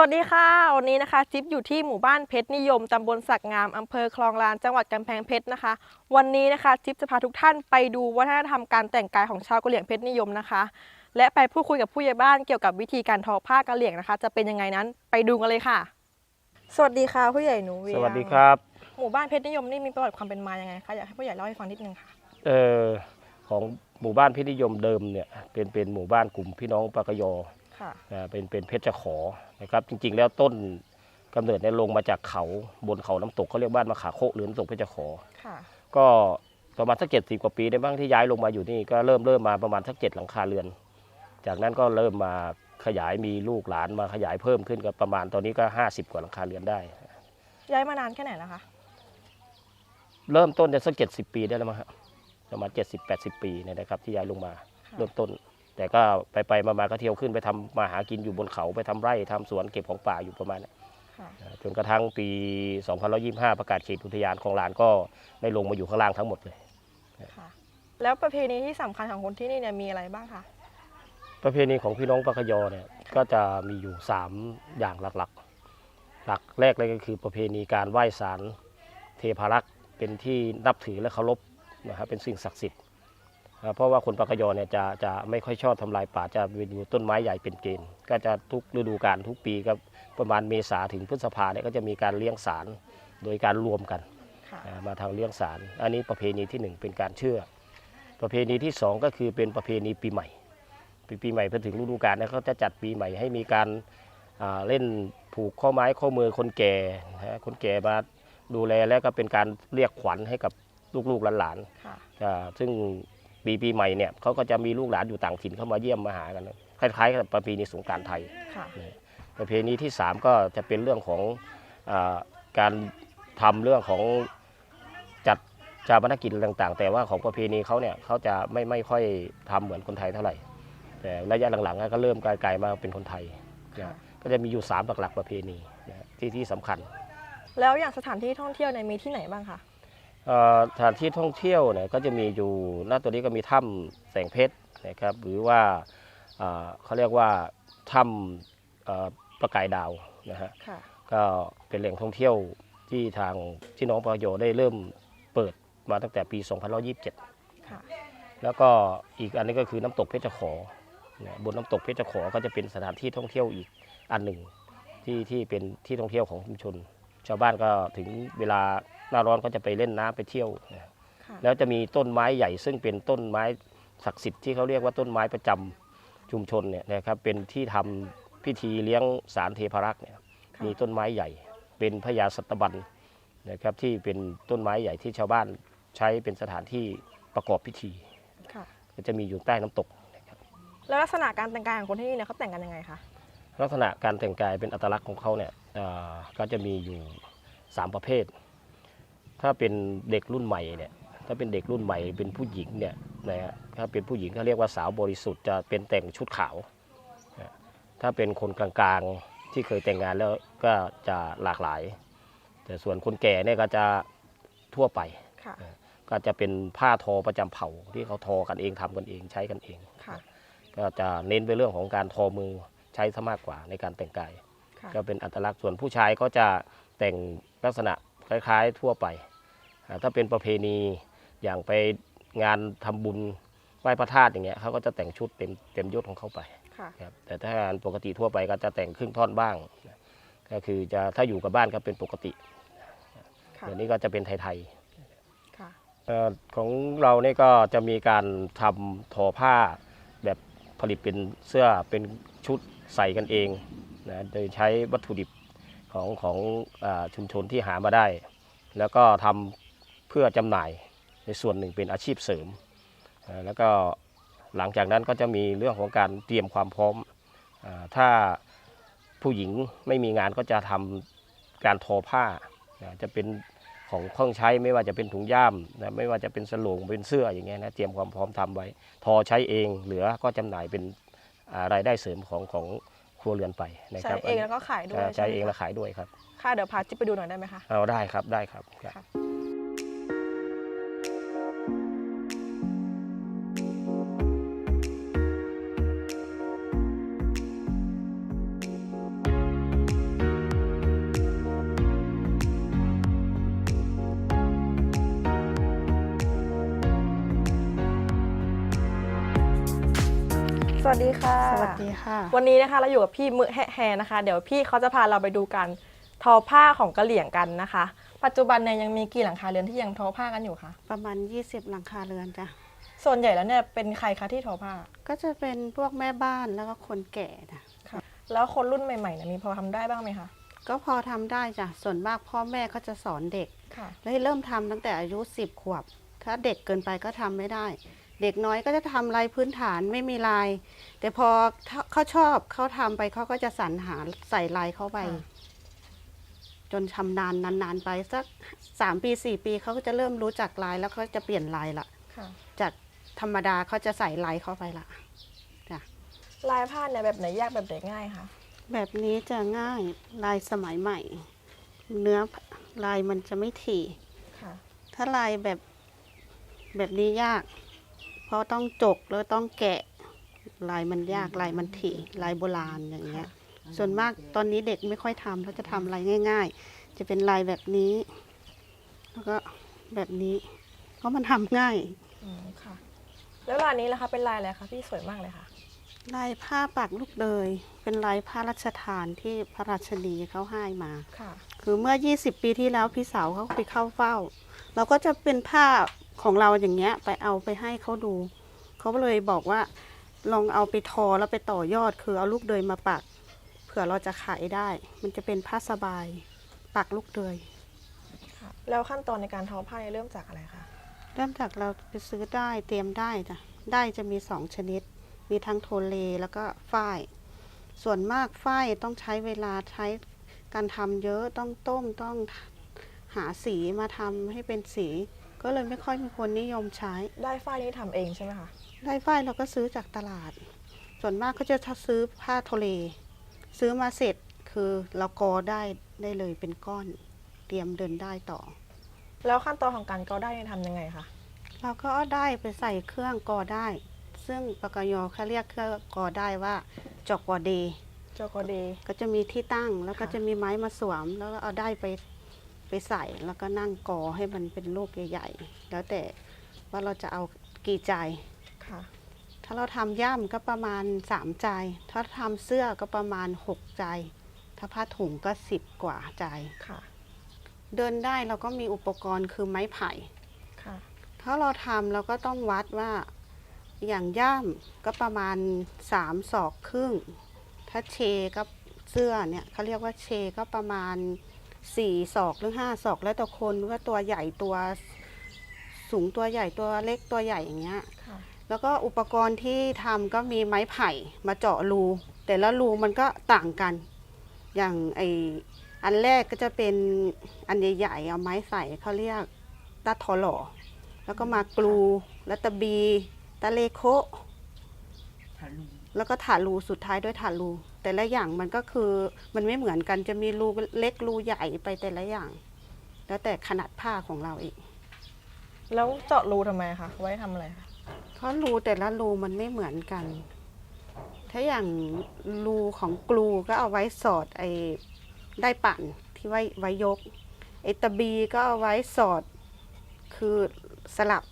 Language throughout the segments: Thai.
วัสดีค่ะ วันนี้นะคะจิ๊บอยู่ที่หมู่บ้านเพชรนิยมตำบลสักงามอำเภอคลองลานจังหวัดกำแพงเพชรนะคะ วันนี้นะคะจิ๊บจะพาทุกท่านไปดูวัฒนธรรมการแต่งกายของชาวกะเหรี่ยงเพชรนิยมนะคะ และไปพูดคุยกับผู้ใหญ่บ้านเกี่ยวกับวิธีการทอผ้ากะเหรี่ยงนะคะ จะเป็นยังไงนั้นไปดูกันเลยค่ะ สวัสดีค่ะผู้ใหญ่หนูเวียงสวัสดีครับ หมู่บ้านเพชรนิยมนี่มีประวัติความเป็นมายังไงคะอยากให้ผู้ใหญ่เล่าให้ฟังนิดนึงค่ะเออของหมู่บ้านพินิยมเดิมเนี่ยเป็นเป็นหมู่บ้านกลุ่มพี่น้องปากยอค่ะนะ เป็นเป็นเพชรขอนะครับ จริงๆ แล้วต้นกำเนิดเนี่ยลงมาจากเขาบนเขาน้ำตกเขาเรียกบ้านมะขาโคกหรือน้ำตกเพชรขอค่ะก็ประมาณสักเจ็ดสิบกว่าปีได้บ้างที่ย้ายลงมาอยู่นี่ก็เริ่มเริ่มมาประมาณสักเจ็ดหลังคาเรือน จากนั้นก็เริ่มมาขยายมีลูกหลานมาขยายเพิ่มขึ้นก็ประมาณตอนนี้ก็ห้าสิบกว่าหลังคาเรือนได้ ย้ายมานานแค่ไหนแล้วคะเริ่มต้นจะสักเจ็ดสิบปีได้แล้วมั้งครับประมาณเจ็ดสิบแปดสิบปีเนี่ยนะครับที่ย้ายลงมาค่ะเริ่มต้น แต่ก็ไปไปๆมาๆก็เที่ยวขึ้นไปทำมาหากินอยู่บนเขาไปทำไร่ทำสวนเก็บของป่าอยู่ประมาณนั้นค่ะจนกระทั่งปี 2525 ประกาศเขตอุทยานของลานก็ได้ลงมาอยู่ข้างล่างทั้งหมดเลยค่ะแล้วประเพณีที่สำคัญของคนที่นี่เนี่ยมีอะไรบ้างคะประเพณีของพี่น้องปากยอเนี่ยก็จะมีอยู่ 3 อย่างหลักๆ หลักแรกเลยก็คือประเพณีการไหว้สารเทพารักษ์เป็นที่นับถือและเคารพนะครับเป็นสิ่งศักดิ์สิทธิ์อ่า เพราะว่าคนปากยอเนี่ยจะจะไม่ค่อยชอบทำลายป่าจะเป็นอยู่ต้นไม้ใหญ่เป็นเกณฑ์ ก็จะทุกฤดูกาลทุกปีก็ประมาณเมษาถึงพฤษภาเนี่ยก็จะมีการเลี้ยงสารโดยการรวมกันค่ะอ่ามาทางเลี้ยงสาร อันนี้ประเพณีที่หนึ่งเป็นการเชื่อ ประเพณีที่สองก็คือเป็นประเพณีปีใหม่ ปีปีใหม่พอถึงฤดูกาลเนยเขาจะจัดปีใหม่ให้มีการอ่าเล่นผูกข้อไม้ข้อมือคนแก่นะฮะคนแก่มาดูแลแล้วก็เป็นการเรียกขวัญให้กับลูกๆหลานค่ะๆอ่าซึ่ง ปีปีใหม่เนี่ยเขาก็จะมีลูกหลานอยู่ต่างถิ่นเข้ามาเยี่ยมมาหากัน คล้ายๆกับประเพณีสงกรารไทยค่ะประเพณีที่ 3 ก็จะเป็นเรื่องของอาการทำเรื่องของจัดจาปนกิจต่าง ๆ แต่ว่าของประเพณีเขาเนี่ยเขาจะไม่ไม่ค่อยทำเหมือนคนไทยเท่าไหร่ แต่ระยะหลังๆก็เริ่มกลายๆมาเป็นคนไทยค่ะนะก็จะมีอยู่3หลักๆประเพณีนะที่ที่สำคัญ แล้วอย่างสถานที่ท่องเที่ยวเนี่ยมีที่ไหนบ้างคะเอ่อ สถานที่ท่องเที่ยวเนี่ยก็จะมีอยู่หน้าตัวนี้ก็มีถ้ำแสงเพชรนะครับหรือว่าอ่าเขาเรียกว่าถ้ำเอ่อประกายดาวนะฮะค่ะก็เป็นแหล่งท่องเที่ยวที่ทางที่น้องปอโยได้เริ่มเปิดมาตั้งแต่ปี 2527ค่ะแล้วก็อีกอันนี้ก็คือน้ำตกเพชรขอเนี่ยบนน้ำตกเพชรขอก็จะเป็นสถานที่ท่องเที่ยวอีกอันหนึ่งที่ที่เป็นที่ท่องเที่ยวของชุมชน ชาวบ้านก็ถึงเวลา หน้าร้อนก็จะไปเล่นน้ำไปเที่ยวนะค่ะแล้วจะมีต้นไม้ใหญ่ซึ่งเป็นต้นไม้ศักดิ์สิทธิ์ที่เขาเรียกว่าต้นไม้ประจำชุมชนเนี่ยนะครับเป็นที่ทำพิธีเลี้ยงสารเทพารักษ์เนี่ยค่ะมีต้นไม้ใหญ่ เป็นพญาสัตบันนะครับที่เป็นต้นไม้ใหญ่ที่ชาวบ้านใช้เป็นสถานที่ประกอบพิธีค่ะก็จะมีอยู่ใต้น้ำตกแล้วลักษณะการแต่งกายของคนที่นี่เนี่ยเขาแต่งกันยังไงคะลักษณะการแต่งกายเป็นอัตลักษณ์ของเขาเนี่ยเอ่อก็จะมีอยู่ 3 ประเภท ถ้าเป็นเด็กรุ่นใหม่เนี่ยถ้าเป็นเด็กรุ่นใหม่เป็นผู้หญิงเนี่ยนะฮะถ้าเป็นผู้หญิงเขาเรียกว่าสาวบริสุทธิ์จะเป็นแต่งชุดขาวนะถ้าเป็นคนกลางๆที่เคยแต่งงานแล้วก็จะหลากหลาย แต่ส่วนคนแก่เนี่ยก็จะทั่วไปค่ะก็จะเป็นผ้าทอประจำเผ่าที่เขาทอกันเองทำกันเองใช้กันเองค่ะก็จะเน้นไปเรื่องของการทอมือใช้ซะมากกว่าในการแต่งกายค่ะก็เป็นอัตลักษณ์ส่วนผู้ชายก็จะแต่งลักษณะ คล้ายๆทั่วไปอ่าถ้าเป็นประเพณีอย่างไปงานทำบุญไหว้พระธาตุอย่างเงี้ยเขาก็จะแต่งชุดเต็มเต็มยศของเขาไปค่ะครับแต่ถ้างานปกติทั่วไปก็จะแต่งครึ่งท่อนบ้าง ก็คือจะถ้าอยู่กับบ้านก็เป็นปกติค่ะเดี๋ยวนี้ก็จะเป็นไทยๆค่ะเอ่อของเราเนี่ยก็จะมีการทำทอผ้าแบบผลิตเป็นเสื้อเป็นชุดใส่กันเองนะโดยใช้วัตถุดิบ ของของอชุมชนที่หามาได้ แล้วก็ทำเพื่อจำหน่ายในส่วนหนึ่งเป็นอาชีพเสริม แล้วก็หลังจากนั้นก็จะมีเรื่องของการเตรียมความพร้อมอถ้าผู้หญิงไม่มีงานก็จะทำการทอผ้า จะเป็นของเครื่องใช้ไม่ว่าจะเป็นถุงย่ามนะไม่ว่าจะเป็นสลงเป็นเสื้ออย่างเงี้ยนะเตรียมความพร้อมทำไว้ ทอใช้เองเหลือก็จำหน่ายเป็นรายได้เสริมของของ ครัวเรือนไปนะคใช้รับเองแล้วก็ขายด้วยใช่ใช้เองไหมและคะขายด้วยครับค่ะเดี๋ยวพาจิ๊บไปดูหน่อยได้ไหมคะเอาได้ครับได้ครับ วัสดีค่ะ สวัสดีค่ะ วันนี้นะคะเราอยู่กับพี่มือแฮแฮนะคะ เดี๋ยวพี่เขาจะพาเราไปดูการทอผ้าของกะเหลี่ยงกันนะคะ ปัจจุบันเนี่ยยังมีกี่หลังคาเรือนที่ยังทอผ้ากันอยู่คะ ประมาณ 20 หลังคาเรือนจ้ะ ส่วนใหญ่แล้วเนี่ยเป็นใครคะที่ทอผ้า ก็จะเป็นพวกแม่บ้านแล้วก็คนแก่นะแล้วคนรุ่นใหม่ๆเนี่ยมีพอทำได้บ้างไหมคะ ก็พอทำได้จ้ะ ส่วนมากพ่อแม่เขาจะสอนเด็ก ค่ะ แล้วให้เริ่มทำตั้งแต่อายุ 10 ขวบ ถ้าเด็กเกินไปก็ทำไม่ได้ เด็กน้อยก็จะทำลายพื้นฐานไม่มีลาย แต่พอเขาชอบเขาทำไปเขาก็จะสรรหาใส่ลายเข้าไปค่ะจนชำนาญนานๆไปสักสามปีสี่ปีเขาก็จะเริ่มรู้จักลายแล้วเขาจะเปลี่ยนลายละค่ะจากธรรมดาเขาจะใส่ลายเข้าไปละลายผ้าเนี่ยแบบไหนยากแบบไหนง่ายคะแบบนี้จะง่ายลายสมัยใหม่ เนื้อลายมันจะไม่ถี่ค่ะถ้าลายแบบแบบนี้ยาก เพราะต้องจกแล้วต้องแกะลายมันยากลายมันถี่ลายโบราณอย่างเงี้ย ส่วนมากตอนนี้เด็กไม่ค่อยทำเขาจะทำลายง่าย ๆ จะเป็นลายแบบนี้ แล้วก็แบบนี้ เพราะมันทำง่ายอืมค่ะ แล้วลายนี้ล่ะคะเป็นลายอะไรคะพี่สวยมากเลยค่ะ ลายผ้าปักลูกเดยเป็นลายผ้าราชทานที่พระราชนีเขาให้มา ค่ะ คือเมื่อ 20 ปีที่แล้วพี่สาวเขาไปเข้าเฝ้า เราก็จะเป็นผ้า ของเราอย่างเงี้ย ไปเอาไปให้เขาดู เขาก็เลยบอกว่า ลองเอาไปทอแล้วไปต่อยอด คือเอาลูกเดยมาปัก เผื่อเราจะขายได้ มันจะเป็นผ้าสบาย ปักลูกเดยค่ะแล้วขั้นตอนในการทอผ้าเนี่ยเริ่มจากอะไรคะ เริ่มจากเราไปซื้อได้เตรียมได้จ้ะได้จะมีสองชนิด มีทั้งโทเลแล้วก็ฝ้าย ส่วนมากฝ้ายต้องใช้เวลาใช้การทำเยอะต้องต้มต้องหาสีมาทำให้เป็นสี ก็เลยไม่ค่อยมีคนนิยมใช้ ได้ฝ้ายนี้ทำเองใช่ไหมคะ ได้ฝ้ายเราก็ซื้อจากตลาด ส่วนมากเขาจะซื้อผ้าโทเล ซื้อมาเสร็จคือเรากอได้ได้เลยเป็นก้อน เตรียมเดินได้ต่อ แล้วขั้นตอนของการกอได้เนี่ยทำยังไงคะ เราก็เอาได้ไปใส่เครื่องกอได้ ซึ่งปกยเขาเรียกเครื่องกอได้ว่าจอกกอเด จอกอเด ก็จะมีที่ตั้งแล้วก็ค่ะ จะมีไม้มาสวม แล้วก็เอาได้ไป ไปใส่แล้วก็นั่งกอให้มันเป็นลูกใหญ่ๆ แล้วแต่ว่าเราจะเอากี่ใจค่ะ ถ้าเราทำย่ำก็ประมาณ3ใจ ถ้าทำเสื้อก็ประมาณ6ใจ ถ้าผ้าถุงก็10กว่าใจค่ะ เดินได้เราก็มีอุปกรณ์คือไม้ไผ่ค่ะ ถ้าเราทำเราก็ต้องวัดว่าอย่างย่ามก็ประมาณ3ศอกครึ่ง ถ้าเชก็เสื้อเนี่ยเขาเรียกว่าเชก็ประมาณ 4ศอกหรือ5ศอกแล้วแต่คนว่าตัวใหญ่ตัวสูงตัวใหญ่ตัวเล็กตัวใหญ่อย่างเงี้ยค่ะแล้วก็อุปกรณ์ที่ทำก็มีไม้ไผ่มาเจาะรู แต่ละรูมันก็ต่างกัน อย่างไออันแรกก็จะเป็นอันใหญ่ๆเอาไม้ใส่เขาเรียกตาทอหล่อแล้วก็มากลูแล้วตะบี ตะเลโคะ แล้วก็ถารูสุดท้ายด้วยถารู แต่ละอย่างมันก็คือมันไม่เหมือนกันจะมีรูเล็กรูใหญ่ไปแต่ละอย่าง แล้วแต่ขนาดผ้าของเราเองแล้วเจาะรูทำไมคะไว้ทำอะไรคะเพราะรูแต่ละรูมันไม่เหมือนกัน ถ้าอย่างรูของกลูก็เอาไว้สอดไอ้ได้ปั่นที่ไว้ไว้ยกไอ้ตะบีก็เอาไว้สอดคือสลับ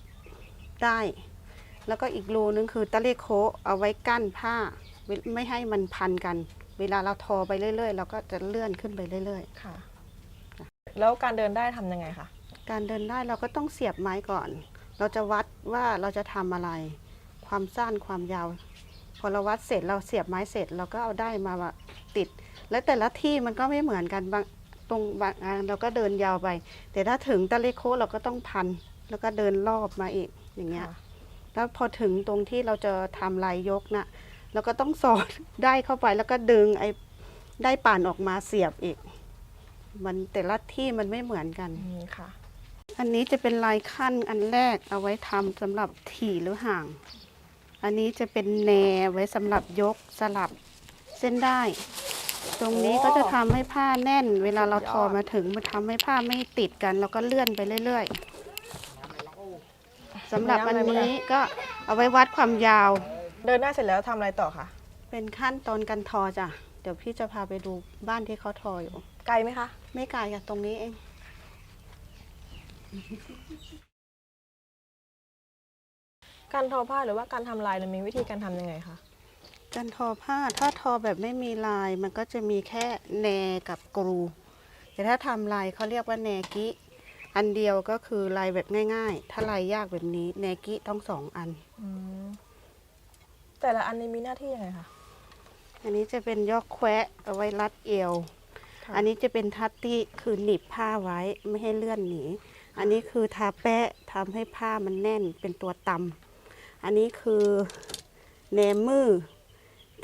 ได้ แล้วก็อีกรูนึงคือตะเลโคะเอาไว้กั้นผ้าเวไม่ให้มันพันกัน เวลาเราทอไปเรื่อยๆ เราก็จะเลื่อนขึ้นไปเรื่อยค่ะ แล้วการเดินได้ทำยังไงคะๆการเดินได้เราก็ต้องเสียบไม้ก่อน เราจะวัดว่าเราจะทำอะไร ความสั้นความยาว พอเราวัดเสร็จเราเสียบไม้เสร็จ เราก็เอาได้มาว่าติด และแต่ละที่มันก็ไม่เหมือนกันบางตรงบางอันเราก็เดินยาวไป แต่ถ้าถึงตะเลโคเราก็ต้องพัน แล้วก็เดินรอบมาอีกอย่างเงี้ยค่ะ แล้วพอถึงตรงที่เราจะทำลายยกนะ่ะเราก็ต้องสอดได้เข้าไปแล้วก็ดึงไอ้ได้ป่านออกมาเสียบอีก มันแต่ละที่มันไม่เหมือนกันอืมค่ะ อันนี้จะเป็นลายขั้นอันแรกเอาไว้ทำสำหรับถี่หรือห่าง อันนี้จะเป็นแนวไว้สำหรับยกสลับเส้นได้ ตรงนี้โอ้ก็จะทำให้ผ้าแน่น เวลาเราทอสุดยอดมาถึงมันทำให้ผ้าไม่ติดกัน แล้วก็เลื่อนไปเรื่อยๆ สำหรับอันนี้ก็เอาไว้วัดความยาว เดินได้เสร็จแล้วทำอะไรต่อคะ เป็นขั้นตอนการทอจ้ะ เดี๋ยวพี่จะพาไปดูบ้านที่เขาทออยู่ ไกลไหมคะ ไม่ไกลจากตรงนี้เอง การทอผ้าหรือว่าการทำลายเนี่ยมีวิธีการทำยังไงคะ การทอผ้าถ้าทอแบบไม่มีลายมันก็จะมีแค่แนกับกรู แต่ถ้าทำลายเขาเรียกว่าแนกิ อันเดียวก็คือลายแบบง่าย ๆ ถ้าลายยากแบบนี้แนกิต้องสองอัน อืมแต่ละอันนี้มีหน้าที่ยังไงคะ อันนี้จะเป็นยอกแควะเอาไว้รัดเอว ค่ะ อันนี้จะเป็นทัตตี้คือหนีบผ้าไว้ไม่ให้เลื่อนหนี อันนี้คือทาแปะทำให้ผ้ามันแน่นเป็นตัวตำอันนี้คือเนมือ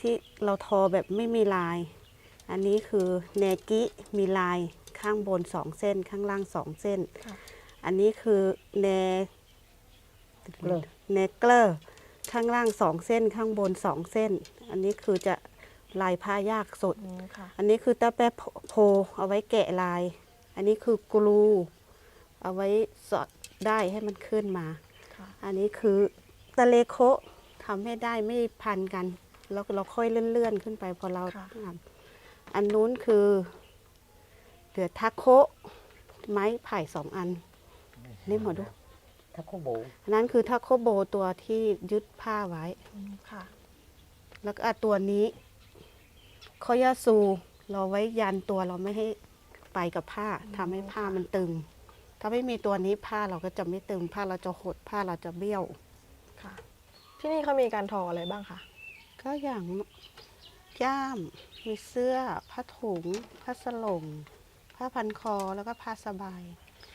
ที่เราทอแบบไม่มีลาย อันนี้คือเนกิมีลาย ข้างบนสองเส้น ข้างล่างสองเส้นค่ะอันนี้คือเนเนเกลอร์ข้างล่างสองเส้น ข้างบนสองเส้น อันนี้คือจะลายผ้ายากสุดอืมค่ะอันนี้คือตะแปะโพเอาไว้แกะลาย อันนี้คือกลู เอาไว้สอดได้ให้มันขึ้นมาค่ะอันนี้คือตะเลโคะทำให้ได้ไม่พันกัน แล้วเราค่อยเลื่อนๆขึ้นไปพอเราค่ะทำอันนู้นคือ เดือดทาโคะไม้ไผ่สองอันนี่หมดดูถ้าโคโบอันนั้นคือทาโคโบตัวที่ยึดผ้าไว้อืมค่ะ แล้วก็อะตัวนี้คอยาซูเราไว้ยันตัวเราไม่ให้ไปกับผ้าทำให้ผ้ามันตึง ถ้าไม่มีตัวนี้ผ้าเราก็จะไม่ตึง ผ้าเราจะหดผ้าเราจะเบี้ยวค่ะ ที่นี่เขามีการทออะไรบ้างคะก็อย่างย่าม มีเสื้อ ผ้าถุง ผ้าสลง ผ้าพันคอแล้วก็ผ้าสบาย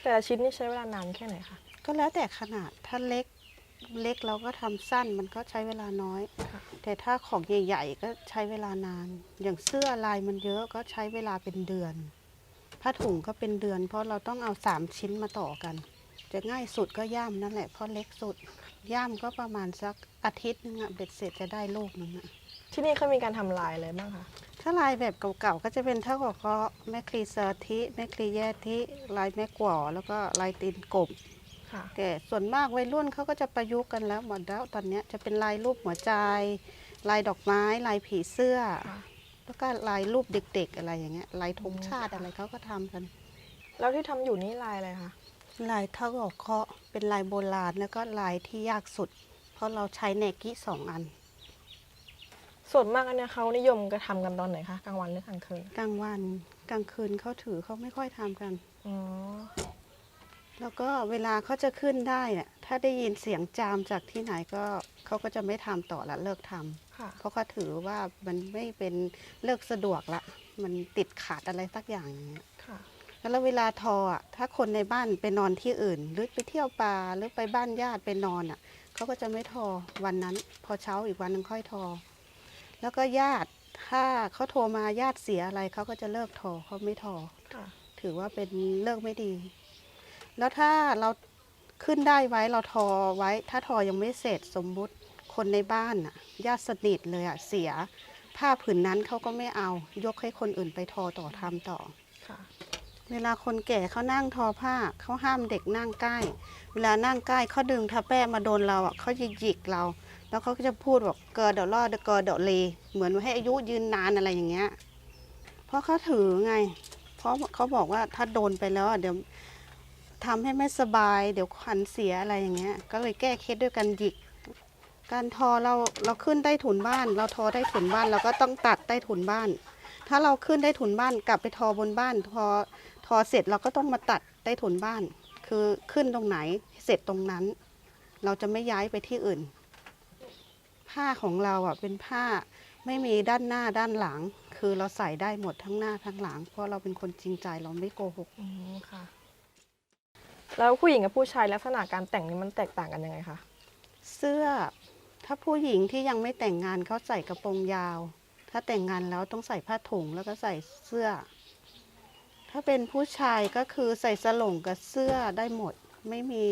แต่ละชิ้นนี่ใช้เวลานานแค่ไหนคะก็แล้วแต่ขนาดถ้าเล็กเล็กเราก็ทำสั้นมันก็ใช้เวลาน้อยค่ะแต่ถ้าของใหญ่ ๆ ก็ใช้เวลานาน อย่างเสื้อลายมันเยอะก็ใช้เวลาเป็นเดือน ผ้าถุงก็เป็นเดือน เพราะเราต้องเอาสามชิ้นมาต่อกัน จะง่ายสุดก็ย่ามนั่นแหละเพราะเล็กสุด ย่ามก็ประมาณสักอาทิตย์นึงอะเบ็ดเสร็จจะได้ลูกนึงอะที่นี่เขามีการทำลายอะไรบ้างคะ ถ้าลายแบบเก่าๆก็จะเป็นเท่ากับก็แม่คลีเซอร์ทิแม่คลีแยทิลายแม่กวอแล้วก็ลายตีนกบค่ะ แต่ส่วนมากวัยรุ่นเขาก็จะประยุกต์กันแล้วหมดแล้วตอนเนี้ยจะเป็นลายรูปหัวใจ ลายดอกไม้ ลายผีเสื้อ ค่ะ แล้วก็ลายรูปเด็ก ๆ อะไรอย่างเงี้ยลายธงชาติอะไรเขาก็ทำกัน แล้วที่ทำอยู่นี่ลายอะไรคะลายเท่ากับเคาะเป็นลายโบราณแล้วก็ลายที่ยากสุด เพราะเราใช้แนกิสองอัน ส่วนมากอันเนี้ยเขานิยมกระทำกันตอนไหนคะกลางวันหรือกลางคืนกลางวันกลางคืนเขาถือเขาไม่ค่อยทำกัน อ๋อแล้วก็เวลาเขาจะขึ้นได้เนี่ยถ้าได้ยินเสียงจามจากที่ไหนก็เขาก็จะไม่ทำต่อละเลิกทำค่ะเพราะเขาถือว่ามันไม่เป็นเลิกสะดวกละมันติดขาดอะไรสักอย่างอย่างเงี้ย ค่ะแล้วเวลาทออะถ้าคนในบ้านไปนอนที่อื่น หรือไปเที่ยวป่าหรือไปบ้านญาติไปนอนอะเขาก็จะไม่ทอวันนั้น พอเช้าอีกวันนึงค่อยทอ แล้วก็ญาติถ้าเขาโทรมาญาติเสียอะไรเขาก็จะเลิกทอเขาไม่ทอค่ะถือว่าเป็นเลิกไม่ดี แล้วถ้าเราขึ้นได้ไว้เราทอไว้ ถ้าทอยังไม่เสร็จสมมุติคนในบ้านน่ะญาติสนิทเลยอะเสีย ผ้าผืนนั้นเขาก็ไม่เอา ยกให้คนอื่นไปทอต่อทำต่อค่ะเวลาคนแก่เขานั่งทอผ้าเขาห้ามเด็กนั่งใกล้ เวลานั่งใกล้เขาดึงทาแป้มาโดนเราอะเขาจะหยิกเรา แล้วเขาก็จะพูดบอกเกอเดอล่อเดเกอเดอเล เหมือนว่าให้อายุยืนนานอะไรอย่างเงี้ย เพราะเขาถือไง เพราะเขาบอกว่าถ้าโดนไปแล้วเดี๋ยวทำให้ไม่สบาย เดี๋ยวขวัญเสียอะไรอย่างเงี้ย ก็เลยแก้เคล็ดด้วยการหยิก การทอเราเราขึ้นใต้ถุนบ้าน เราทอใต้ถุนบ้านเราก็ต้องตัดใต้ถุนบ้าน ถ้าเราขึ้นได้ถุนบ้านกลับไปทอบนบ้าน ทอทอเสร็จเราก็ต้องมาตัดใต้ถุนบ้าน คือขึ้นตรงไหนเสร็จตรงนั้น เราจะไม่ย้ายไปที่อื่น ผ้าของเราอะเป็นผ้าไม่มีด้านหน้าด้านหลัง คือเราใส่ได้หมดทั้งหน้าทั้งหลัง เพราะเราเป็นคนจริงใจเราไม่โกหก อืมค่ะ แล้วผู้หญิงกับผู้ชายลักษณะการแต่งนี่มันแตกต่างกันยังไงคะเสื้อ ถ้าผู้หญิงที่ยังไม่แต่งงานเขาใส่กระโปรงยาว ถ้าแต่งงานแล้วต้องใส่ผ้าถุงแล้วก็ใส่เสื้อ ถ้าเป็นผู้ชายก็คือใส่สลงกับเสื้อได้หมด ไม่มี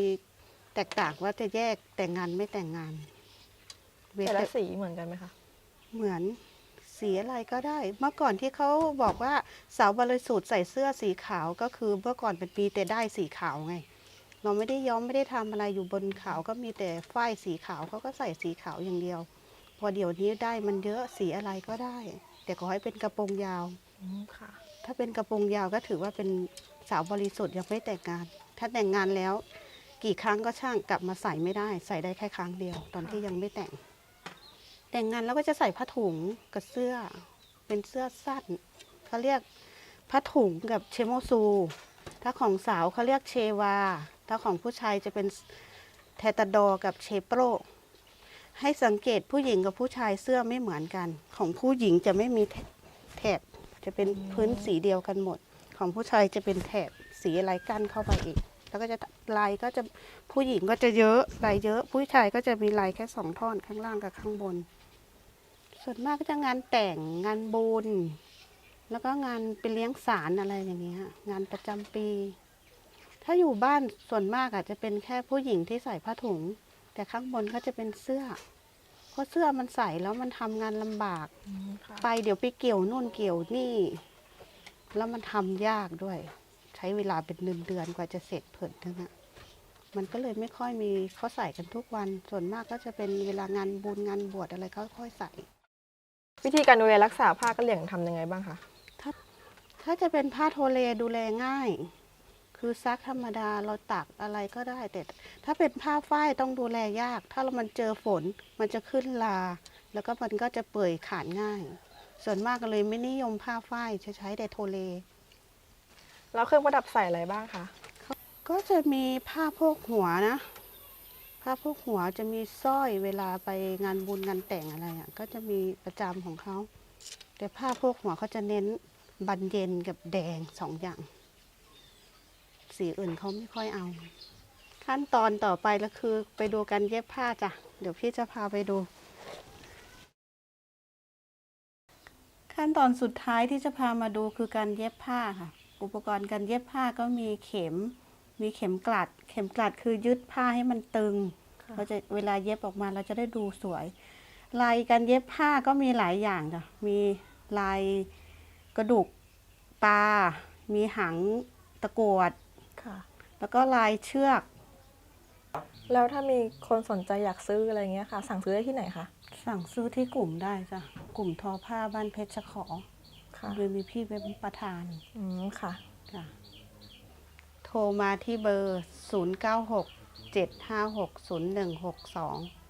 แตกต่างว่าจะแยกแต่งงานไม่แต่งงาน เว้นแต่ละแต่สีเหมือนกันไหมคะ เหมือนสีอะไรก็ได้ เมื่อก่อนที่เขาบอกว่าสาวบริสุทธิ์ใส่เสื้อสีขาวก็คือเมื่อก่อนเป็นปีแต่ได้สีขาวไง เราไม่ได้ย้อมไม่ได้ทำอะไรอยู่บนขาวก็มีแต่ฝ้ายสีขาวเขาก็ใส่สีขาวอย่างเดียว พอเดี๋ยวนี้ได้มันเยอะสีอะไรก็ได้ แต่ขอให้เป็นกระโปรงยาว อืมค่ะ ถ้าเป็นกระโปรงยาวก็ถือว่าเป็นสาวบริสุทธิ์ยังไม่แต่งงาน ถ้าแต่งงานแล้ว กี่ครั้งก็ช่างกลับมาใส่ไม่ได้ ใส่ได้แค่ครั้งเดียว ตอนที่ยังไม่แต่ง แต่งงานแล้วก็จะใส่ผ้าถุงกับเสื้อ เป็นเสื้อสั้นเขาเรียกผ้าถุงกับเชโมซู ถ้าของสาวเขาเรียกเชวา ถ้าของผู้ชายจะเป็นเทตาดอกับเชโปรให้สังเกตผู้หญิงกับผู้ชายเสื้อไม่เหมือนกัน ของผู้หญิงจะไม่มีแถบจะเป็นพื้นสีเดียวกันหมด ของผู้ชายจะเป็นแถบสีอะไรกั้นเข้าไปอีก แล้วก็จะลายก็จะผู้หญิงก็จะเยอะลายเยอะ ผู้ชายก็จะมีลายแค่สองท่อนข้างล่างกับข้างบน ส่วนมากก็จะงานแต่งงานบุญแล้วก็งานเป็นเลี้ยงสารอะไรอย่างเงี้ยงานประจำปี ถ้าอยู่บ้านส่วนมากอาจจะเป็นแค่ผู้หญิงที่ใส่ผ้าถุง แต่ข้างบนก็จะเป็นเสื้อเพราะเสื้อมันใส่แล้วมันทำงานลำบาก ไปเดี๋ยวไปเกี่ยวนู่นเกี่ยวนี่ แล้วมันทำยากด้วย ใช้เวลาเป็นเดือนเดือนๆกว่าจะเสร็จเผิดนึงอะมันก็เลยไม่ค่อยมีเขาใส่กันทุกวัน ส่วนมากก็จะเป็นเวลางานบุญงานบวชอะไรเขาค่อยใส่ วิธีการดูแลรักษาผ้ากะเหรี่ยงทำยังไงบ้างคะถ้าจะเป็นผ้าโทเลดูแลง่าย คือซักธรรมดาเราตักอะไรก็ได้แต่ถ้าเป็นผ้าฝ้ายต้องดูแลยาก ถ้าเรามันเจอฝนมันจะขึ้นลา แล้วก็มันก็จะเปื่อยขาดง่าย ส่วนมากก็เลยไม่นิยมผ้าฝ้ายจะใช้แต่โทเลแล้วเครื่องประดับใส่อะไรบ้างคะก็จะมีผ้าโพกหัวนะ ผ้าโพกหัวจะมีสร้อยเวลาไปงานบุญงานแต่งอะไรอะก็จะมีประจำของเขา แต่ผ้าโพกหัวเขาจะเน้นบันเย็นกับแดงสองอย่าง สีอื่นเขาไม่ค่อยเอา ขั้นตอนต่อไปก็คือไปดูการเย็บผ้าจ้ะ เดี๋ยวพี่จะพาไปดู ขั้นตอนสุดท้ายที่จะพามาดูคือการเย็บผ้าค่ะ อุปกรณ์การเย็บผ้าก็มีเข็ม มีเข็มกลัด เข็มกลัดคือยึดผ้าให้มันตึง เราจะเวลาเย็บออกมาเราจะได้ดูสวย ลายการเย็บผ้าก็มีหลายอย่างจ้ะมีลายกระดูกปลา มีหางตะกรวดค่ะแล้วก็ลายเชือก แล้วถ้ามีคนสนใจอยากซื้ออะไรเงี้ยค่ะ สั่งซื้อได้ที่ไหนคะ สั่งซื้อที่กลุ่มได้จ้ะ กลุ่มทอผ้าบ้านเพชรขอค่ะโดยมีพี่เป็นประธาน อืมค่ะจ้ะโท รมาที่เบอร์ 0967560162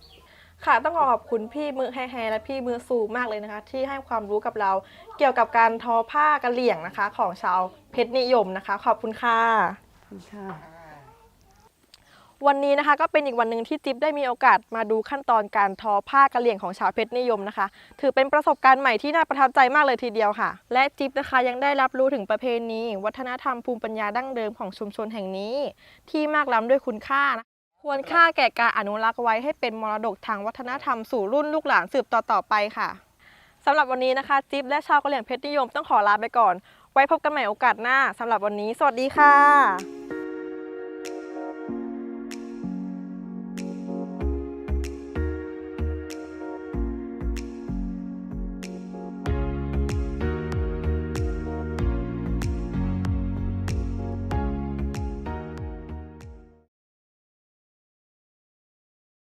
ค่ะต้องขอขอบคุณพี่มือแฮแฮและพี่มือสูมากเลยนะคะ ที่ให้ความรู้กับเราเกี่ยวกับการทอผ้ากะเหลี่ยงนะคะ ของชาวเพชรนิยมนะคะ ขอบคุณค่ะขอบคุณค่ะ วันนี้นะคะก็เป็นอีกวันหนึ่งที่จิ๊บได้มีโอกาสมาดูขั้นตอนการทอผ้ากะเหลี่ยงของชาวเพชรนิยมนะคะ ถือเป็นประสบการณ์ใหม่ที่น่าประทับใจมากเลยทีเดียวค่ะ และจิ๊บนะคะยังได้รับรู้ถึงประเพณี วัฒนธรรมภูมิปัญญาดั้งเดิมของชุมชนแห่งนี้ ที่มากล้ำด้วยคุณค่านะควรค่าแก่การอนุรักษ์ไว้ให้เป็นมรดกทางวัฒนธรรมสู่รุ่นลูกหลานสืบต่อๆไปค่ะสำหรับวันนี้นะคะจิ๊บและชาวกะเหลี่ยงเพชรนิยมต้องขอลาไปก่อน ไว้พบกันใหม่โอกาสหน้าสำหรับวันนี้ สวัสดีค่ะ